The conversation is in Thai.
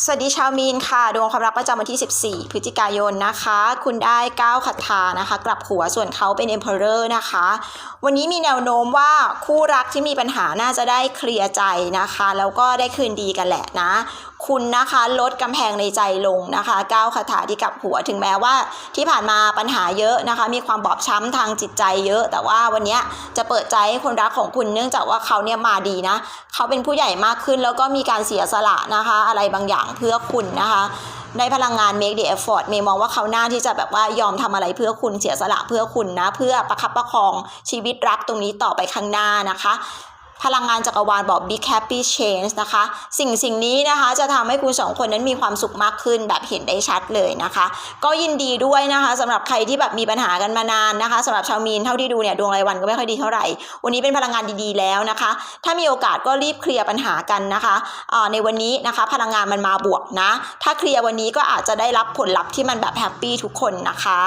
สวัสดีชาวมีนค่ะ ดวงความรักประจำวันที่ 14 พฤศจิกายนนะคะ คุณได้ 9ขัดทานะคะ กลับหัวส่วนเขาเป็น Emperor นะคะ วันนี้มีแนวโน้มว่าคู่รักที่มีปัญหาน่าจะได้เคลียร์ใจนะคะ แล้วก็ได้คืนดีกันแหละนะ คุณนะคะลดกำแพงในใจลงนะคะ9คาถาที่กับหัวถึงแม้ว่าที่ผ่านมาปัญหาเยอะนะคะ มีความบอบช้ำทางจิตใจเยอะ แต่ว่าวันนี้จะเปิดใจให้คนรักของคุณเนื่องจากว่าเขาเนี่ยมาดีนะเขาเป็นผู้ใหญ่มากขึ้นแล้วก็มีการเสียสละนะคะ อะไรบางอย่างเพื่อคุณนะคะในพลังงาน make the effort เมย์มองว่าเขาหน้าที่จะแบบว่ายอมทำอะไรเพื่อคุณเสียสละเพื่อคุณนะ เพื่อประคับประคองชีวิตรักตรงนี้ต่อไปข้างหน้านะคะ พลังงานจักรวาลบอก big happy change นะคะ สิ่งสิ่งนี้นะคะจะทำให้คุณสองคนนั้นมีความสุขมากขึ้นแบบเห็นได้ชัดเลยนะคะ ก็ยินดีด้วยนะคะสำหรับใครที่แบบมีปัญหากันมานานนะคะสำหรับชาวมีนเท่าที่ดูเนี่ยดวงรายวันก็ไม่ค่อยดีเท่าไหร่ วันนี้เป็นพลังงานดีๆแล้วนะคะ ถ้ามีโอกาสก็รีบเคลียร์ปัญหากันนะคะอ่าในวันนี้นะคะพลังงานมันมาบวกนะ ถ้าเคลียร์วันนี้ก็อาจจะได้รับผลลัพธ์ที่มันแบบแฮปปี้ทุกคนนะคะ